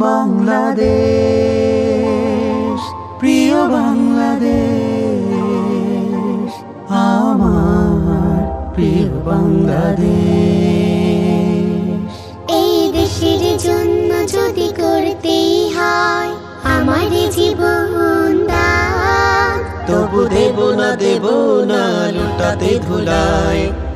বাংলাদেশ প্রিয় বাংলাদেশ আমার প্রিয় বাংলাদেশ এই দেশের জন্য যদি করতেই হয় আমার জীবন দান। তবু দেব না দেব না লুটাতে ধুলায়।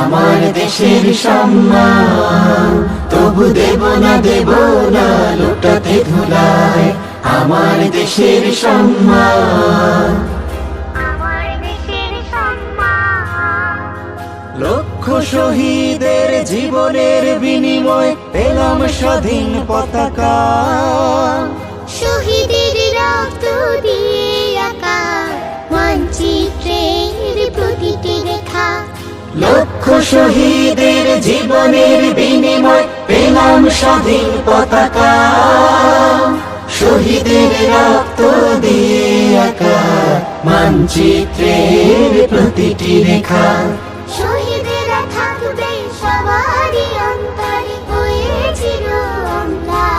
আমার দেশের সম্মান। তবু দেব না দেব না লুটাতে ধুলায় আমার দেশের সম্মান। লক্ষ শহীদের জীবনের বিনিময় পেলাম স্বাধীন পতাকা। শহীদের রক্ত দিয়ে লক্ষ শহীদের জীবনের বিনিময় পেলাম স্বাধীন পতাকা। শহীদের রক্ত দিয়ে মানচিত্রের প্রতিটি রেখা।